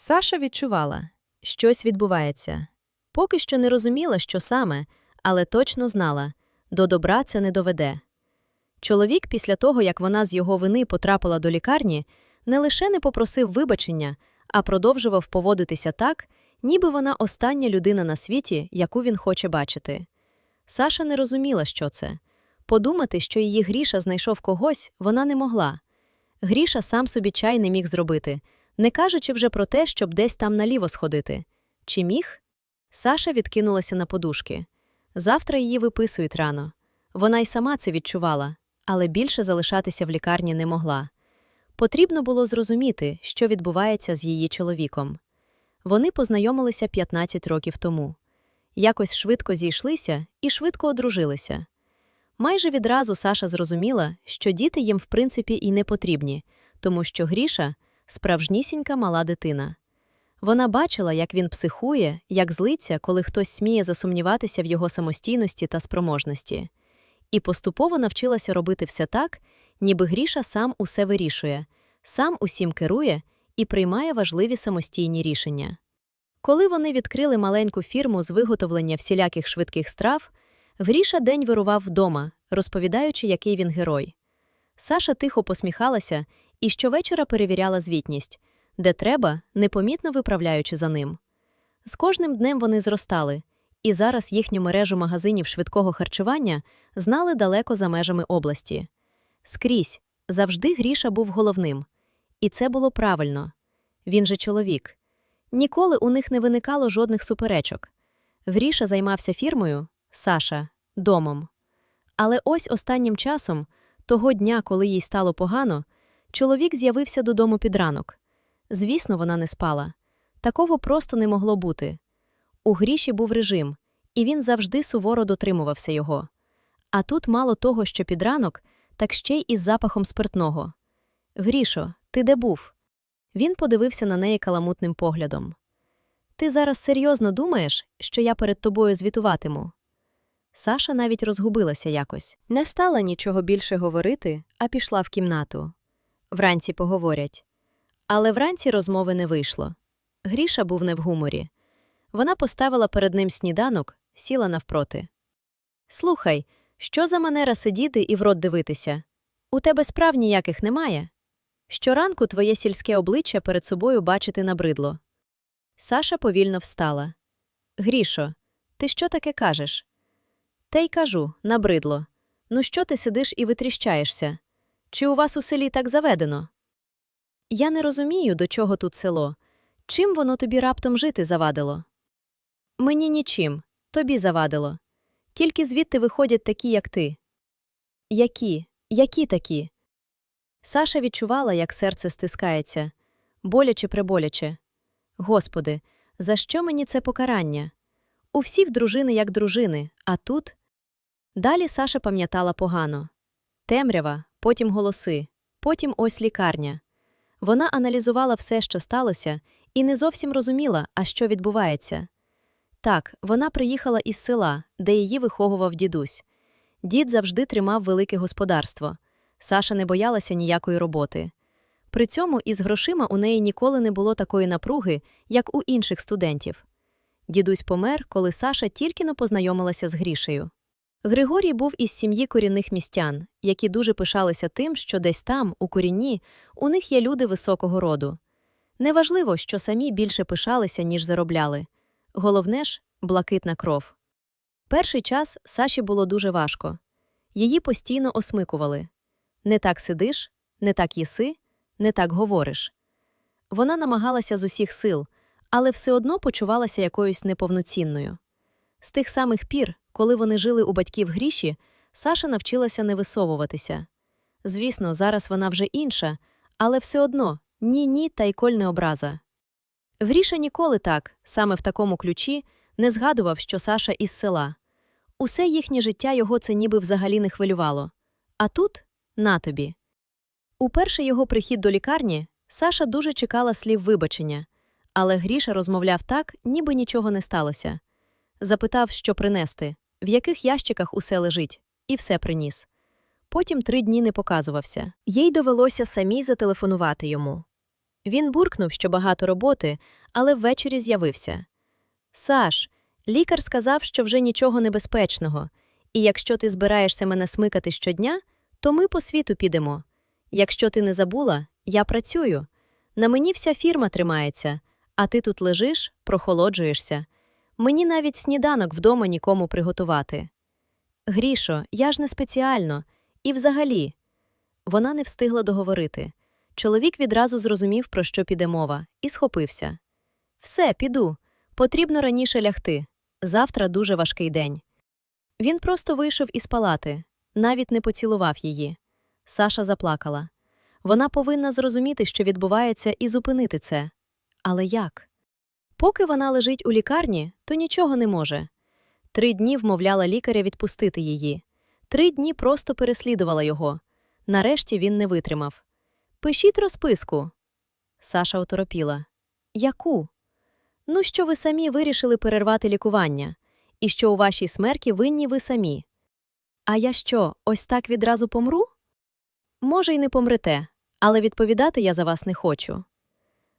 Саша відчувала, щось відбувається. Поки що не розуміла, що саме, але точно знала до добра це не доведе. Чоловік, після того, як вона з його вини потрапила до лікарні, не лише не попросив вибачення, а продовжував поводитися так, ніби вона остання людина на світі, яку він хоче бачити. Саша не розуміла, що це. Подумати, що її Гріша знайшов когось, вона не могла. Гріша сам собі чай не міг зробити, не кажучи вже про те, щоб десь там наліво сходити. Чи міг? Саша відкинулася на подушки. Завтра її виписують рано. Вона й сама це відчувала, але більше залишатися в лікарні не могла. Потрібно було зрозуміти, що відбувається з її чоловіком. Вони познайомилися 15 років тому. Якось швидко зійшлися і швидко одружилися. Майже відразу Саша зрозуміла, що діти їм в принципі і не потрібні, тому що Гріша справжнісінька мала дитина. Вона бачила, як він психує, як злиться, коли хтось сміє засумніватися в його самостійності та спроможності. І поступово навчилася робити все так, ніби Гріша сам усе вирішує, сам усім керує і приймає важливі самостійні рішення. Коли вони відкрили маленьку фірму з виготовлення всіляких швидких страв, Гріша день вирував вдома, розповідаючи, який він герой. Саша тихо посміхалася і щовечора перевіряла звітність, де треба, непомітно виправляючи за ним. З кожним днем вони зростали, і зараз їхню мережу магазинів швидкого харчування знали далеко за межами області. Скрізь, завжди Гріша був головним. І це було правильно. Він же чоловік. Ніколи у них не виникало жодних суперечок. Гріша займався фірмою, Саша домом. Але ось останнім часом, того дня, коли їй стало погано, чоловік з'явився додому під ранок. Звісно, вона не спала. Такого просто не могло бути. У Гріші був режим, і він завжди суворо дотримувався його. А тут мало того, що під ранок, так ще й із запахом спиртного. Грішо, ти де був? Він подивився на неї каламутним поглядом. Ти зараз серйозно думаєш, що я перед тобою звітуватиму? Саша навіть розгубилася якось. Не стала нічого більше говорити, а пішла в кімнату. Вранці поговорять. Але вранці розмови не вийшло. Гріша був не в гуморі. Вона поставила перед ним сніданок, сіла навпроти. Слухай, що за манера сидіти і в рот дивитися? У тебе справ ніяких немає. Щоранку твоє сільське обличчя перед собою бачити набридло. Саша повільно встала. Грішо, ти що таке кажеш? Те й кажу, набридло. Ну що ти сидиш і витріщаєшся? Чи у вас у селі так заведено? Я не розумію, до чого тут село. Чим воно тобі раптом жити завадило? Мені нічим, тобі завадило. Тільки звідти виходять такі, як ти. Які? Які такі? Саша відчувала, як серце стискається, боляче преболяче. Господи, за що мені це покарання? У всіх дружини як дружини, а тут. Далі Саша пам'ятала погано темрява, потім голоси, потім ось лікарня. Вона аналізувала все, що сталося, і не зовсім розуміла, а що відбувається. Так, вона приїхала із села, де її виховував дідусь. Дід завжди тримав велике господарство. Саша не боялася ніякої роботи. При цьому із грошима у неї ніколи не було такої напруги, як у інших студентів. Дідусь помер, коли Саша тільки но познайомилася з Грішею. Григорій був із сім'ї корінних містян, які дуже пишалися тим, що десь там, у корінні, у них є люди високого роду. Неважливо, що самі більше пишалися, ніж заробляли. Головне ж блакитна кров. Перший час Саші було дуже важко. Її постійно осмикували не так сидиш, не так їси, не так говориш. Вона намагалася з усіх сил, але все одно почувалася якоюсь неповноцінною. З тих самих пір, коли вони жили у батьків гріші, Саша навчилася не висовуватися. Звісно, зараз вона вже інша, але все одно ні ні та й коль не образа. Гріша ніколи так, саме в такому ключі, не згадував, що Саша із села. Усе їхнє життя його це ніби взагалі не хвилювало. А тут на тобі. У перший його прихід до лікарні Саша дуже чекала слів вибачення, але Гріша розмовляв так, ніби нічого не сталося. Запитав, що принести, в яких ящиках усе лежить, і все приніс. Потім три дні не показувався. Їй довелося самій зателефонувати йому. Він буркнув, що багато роботи, але ввечері з'явився. Саш, лікар сказав, що вже нічого небезпечного, і якщо ти збираєшся мене смикати щодня, то ми по світу підемо. Якщо ти не забула, я працюю. На мені вся фірма тримається, а ти тут лежиш, прохолоджуєшся. Мені навіть сніданок вдома нікому приготувати. Грішо, я ж не спеціально. І взагалі. Вона не встигла договорити. Чоловік відразу зрозумів, про що піде мова, і схопився. Все, піду. Потрібно раніше лягти. Завтра дуже важкий день. Він просто вийшов із палати, навіть не поцілував її. Саша заплакала. Вона повинна зрозуміти, що відбувається, і зупинити це. Але як? Поки вона лежить у лікарні, то нічого не може. Три дні вмовляла лікаря відпустити її. Три дні просто переслідувала його. Нарешті він не витримав. Пишіть розписку. Саша оторопіла. Яку? Ну, що ви самі вирішили перервати лікування, і що у вашій смерті винні ви самі. А я що, ось так відразу помру? Може, й не помрете, але відповідати я за вас не хочу.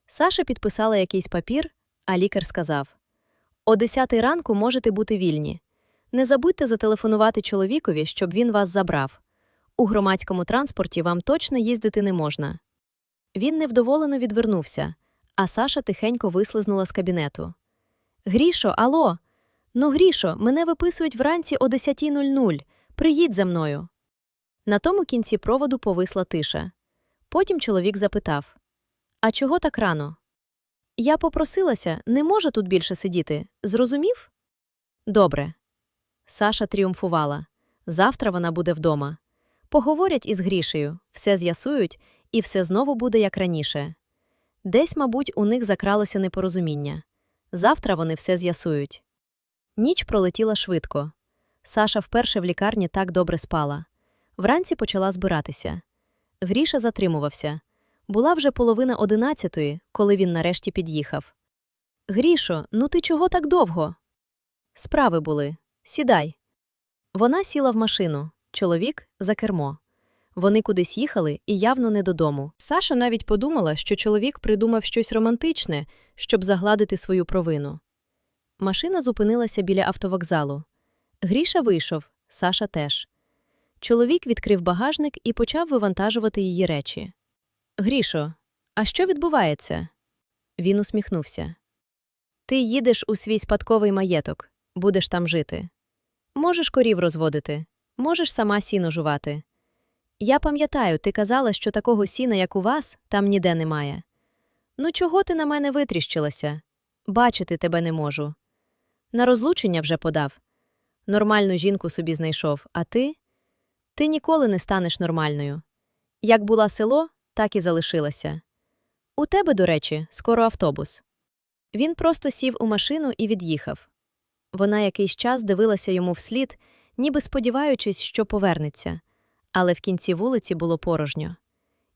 Саша підписала якийсь папір, а лікар сказав: О 10 ранку можете бути вільні. Не забудьте зателефонувати чоловікові, щоб він вас забрав. У громадському транспорті вам точно їздити не можна. Він невдоволено відвернувся, а Саша тихенько вислизнула з кабінету. Грішо, алло. Ну, Грішо, мене виписують вранці о 10.00. Приїдь за мною. На тому кінці проводу повисла тиша. Потім чоловік запитав: А чого так рано? Я попросилася, не можу тут більше сидіти. Зрозумів? Добре. Саша тріумфувала. Завтра вона буде вдома. Поговорять із Грішею, все з'ясують, і все знову буде як раніше. Десь, мабуть, у них закралося непорозуміння. Завтра вони все з'ясують. Ніч пролетіла швидко. Саша вперше в лікарні так добре спала. Вранці почала збиратися. Гріша затримувався. Була вже половина одинадцятої, коли він нарешті під'їхав. Грішо, ну ти чого так довго? Справи були. Сідай. Вона сіла в машину, чоловік за кермо. Вони кудись їхали і явно не додому. Саша навіть подумала, що чоловік придумав щось романтичне, щоб загладити свою провину. Машина зупинилася біля автовокзалу. Гріша вийшов, Саша теж. Чоловік відкрив багажник і почав вивантажувати її речі. Грішо, а що відбувається? Він усміхнувся. Ти їдеш у свій спадковий маєток, будеш там жити. Можеш корів розводити, можеш сама сіно жувати. Я пам'ятаю, ти казала, що такого сіна, як у вас, там ніде немає. Ну, чого ти на мене витріщилася? Бачити тебе не можу. На розлучення вже подав. Нормальну жінку собі знайшов, а ти? Ти ніколи не станеш нормальною. Як була село, так і залишилася. У тебе, до речі, скоро автобус. Він просто сів у машину і від'їхав. Вона якийсь час дивилася йому вслід, ніби сподіваючись, що повернеться, але в кінці вулиці було порожньо.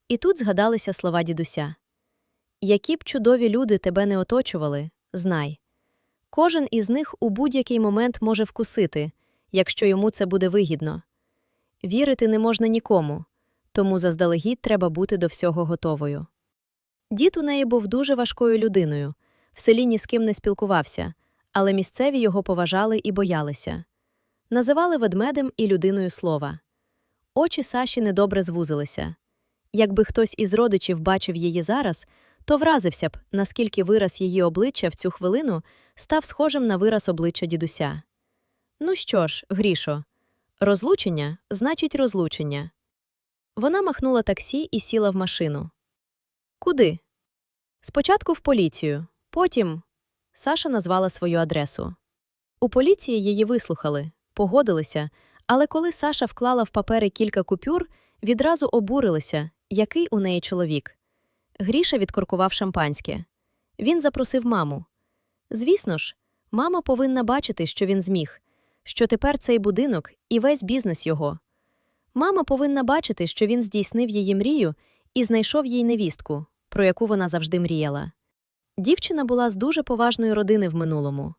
І тут згадалися слова дідуся Які б чудові люди тебе не оточували, знай. Кожен із них у будь-який момент може вкусити, якщо йому це буде вигідно. Вірити не можна нікому, тому заздалегідь треба бути до всього готовою. Дід у неї був дуже важкою людиною, в селі ні з ким не спілкувався, але місцеві його поважали і боялися. Називали ведмедем і людиною слова. Очі Саші недобре звузилися. Якби хтось із родичів бачив її зараз, то вразився б, наскільки вираз її обличчя в цю хвилину став схожим на вираз обличчя дідуся. Ну що ж, Грішо, розлучення значить розлучення. Вона махнула таксі і сіла в машину. Куди? Спочатку в поліцію, потім. Саша назвала свою адресу. У поліції її вислухали, погодилися, але коли Саша вклала в папери кілька купюр, відразу обурилися, який у неї чоловік. Гріша відкоркував шампанське. Він запросив маму. Звісно ж, мама повинна бачити, що він зміг, що тепер цей будинок і весь бізнес його. Мама повинна бачити, що він здійснив її мрію і знайшов їй невістку, про яку вона завжди мріяла. Дівчина була з дуже поважної родини в минулому.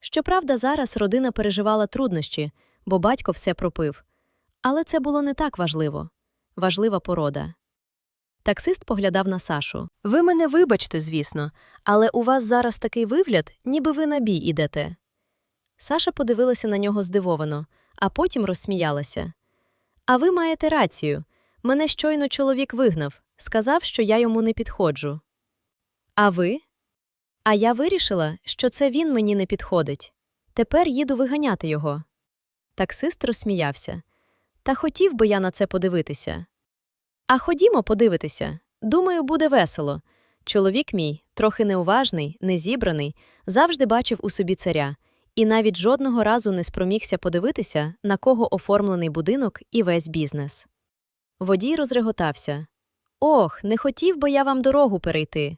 Щоправда, зараз родина переживала труднощі, бо батько все пропив. Але це було не так важливо важлива порода. Таксист поглядав на Сашу. Ви мене вибачте, звісно, але у вас зараз такий вигляд, ніби ви на бій ідете. Саша подивилася на нього здивовано, а потім розсміялася. А ви маєте рацію. Мене щойно чоловік вигнав, сказав, що я йому не підходжу. А ви? А я вирішила, що це він мені не підходить. Тепер їду виганяти його. Таксист розсміявся. Та хотів би я на це подивитися. А ходімо подивитися. Думаю, буде весело. Чоловік мій, трохи неуважний, незібраний, завжди бачив у собі царя, і навіть жодного разу не спромігся подивитися, на кого оформлений будинок і весь бізнес. Водій розреготався. Ох, не хотів би я вам дорогу перейти.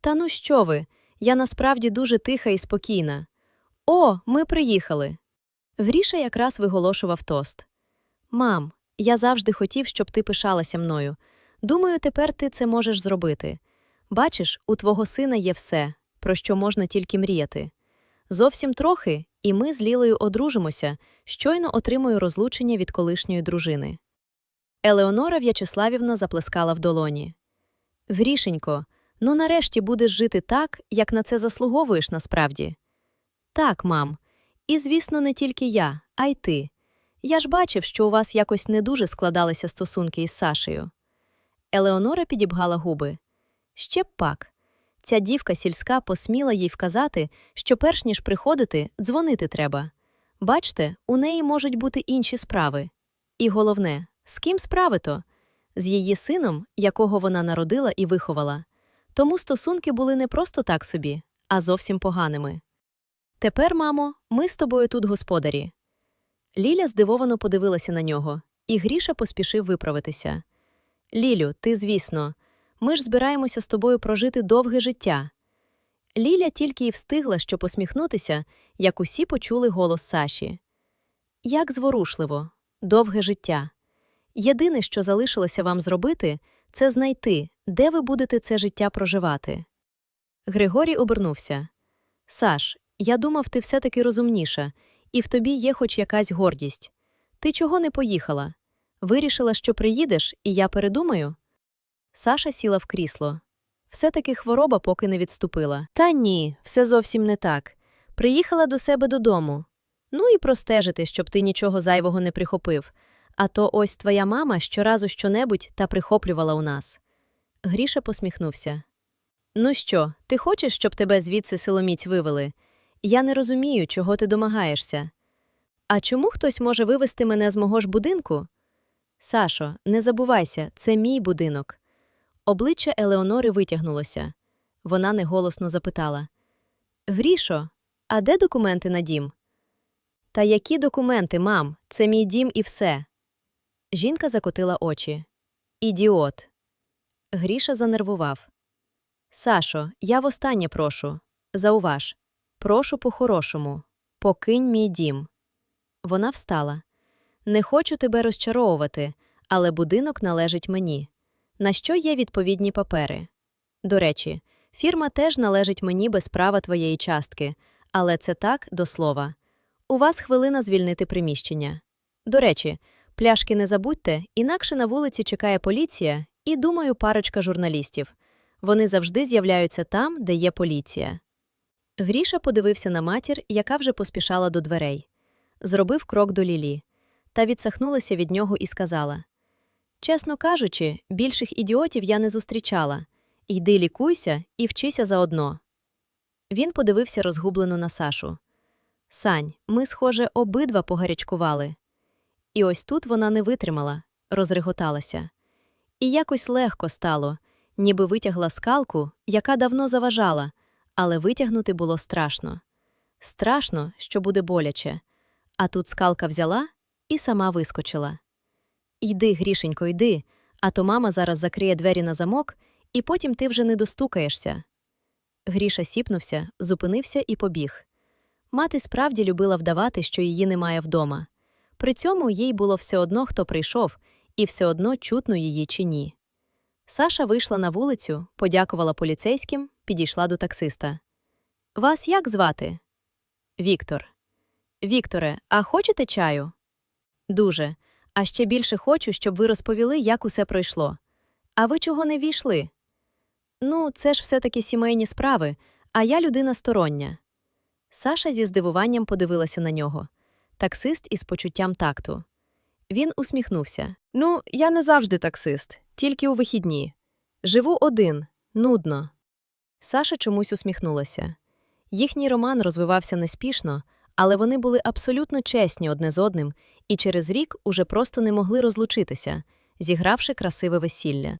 Та ну що ви? Я насправді дуже тиха і спокійна. О, ми приїхали. Гріша якраз виголошував тост. Мам, я завжди хотів, щоб ти пишалася мною. Думаю, тепер ти це можеш зробити. Бачиш, у твого сина є все, про що можна тільки мріяти. Зовсім трохи, і ми з Лілою одружимося, щойно отримую розлучення від колишньої дружини. Елеонора В'ячеславівна заплескала в долоні. Грішенько, ну нарешті будеш жити так, як на це заслуговуєш насправді. Так, мам. І, звісно, не тільки я, а й ти. Я ж бачив, що у вас якось не дуже складалися стосунки із Сашею. Елеонора підібгала губи. Ще б пак. Ця дівка сільська посміла їй вказати, що перш ніж приходити, дзвонити треба. Бачте, у неї можуть бути інші справи. І головне, з ким справи то? З її сином, якого вона народила і виховала. Тому стосунки були не просто так собі, а зовсім поганими. Тепер, мамо, ми з тобою тут господарі. Ліля здивовано подивилася на нього, і Гріша поспішив виправитися. Лілю, ти, звісно, ми ж збираємося з тобою прожити довге життя. Ліля тільки й встигла, що посміхнутися, як усі почули голос Саші. Як зворушливо, довге життя. Єдине, що залишилося вам зробити, це знайти, де ви будете це життя проживати. Григорій обернувся. Саш, я думав, ти все-таки розумніша, і в тобі є хоч якась гордість. Ти чого не поїхала? Вирішила, що приїдеш, і я передумаю? Саша сіла в крісло. Все-таки хвороба поки не відступила. Та ні, все зовсім не так. Приїхала до себе додому. Ну і простежити, щоб ти нічого зайвого не прихопив. А то ось твоя мама щоразу щонебудь та прихоплювала у нас. Гріша посміхнувся. Ну що, ти хочеш, щоб тебе звідси силоміць вивели? Я не розумію, чого ти домагаєшся. А чому хтось може вивести мене з мого ж будинку? Сашо, не забувайся, це мій будинок. Обличчя Елеонори витягнулося. Вона неголосно запитала Грішо, а де документи на дім? Та які документи, мам? Це мій дім і все. Жінка закотила очі. Ідіот. Гріша занервував. Сашо, я востаннє прошу. Зауваж. Прошу по-хорошому. Покинь мій дім. Вона встала. Не хочу тебе розчаровувати, але будинок належить мені. На що є відповідні папери? До речі, фірма теж належить мені без права твоєї частки, але це так до слова. У вас хвилина звільнити приміщення. До речі, пляшки не забудьте, інакше на вулиці чекає поліція і, думаю, парочка журналістів. Вони завжди з'являються там, де є поліція. Гріша подивився на матір, яка вже поспішала до дверей. Зробив крок до Лілі. Та відсахнулася від нього і сказала Чесно кажучи, більших ідіотів я не зустрічала. Йди лікуйся і вчися заодно. Він подивився розгублено на Сашу. Сань, ми, схоже, обидва погарячкували. І ось тут вона не витримала, розреготалася. І якось легко стало, ніби витягла скалку, яка давно заважала, але витягнути було страшно. Страшно, що буде боляче. А тут скалка взяла і сама вискочила. Йди, грішенько, йди, а то мама зараз закриє двері на замок, і потім ти вже не достукаєшся. Гріша сіпнувся, зупинився і побіг. Мати справді любила вдавати, що її немає вдома. При цьому їй було все одно, хто прийшов, і все одно чутно її чи ні. Саша вийшла на вулицю, подякувала поліцейським, підійшла до таксиста. Вас як звати? Віктор. Вікторе, а хочете чаю? Дуже. А ще більше хочу, щоб ви розповіли, як усе пройшло. А ви чого не війшли? Ну, це ж все-таки сімейні справи, а я людина стороння. Саша зі здивуванням подивилася на нього. Таксист із почуттям такту. Він усміхнувся. Ну, я не завжди таксист, тільки у вихідні. Живу один, нудно. Саша чомусь усміхнулася. Їхній роман розвивався неспішно, але вони були абсолютно чесні одне з одним і через рік уже просто не могли розлучитися, зігравши красиве весілля.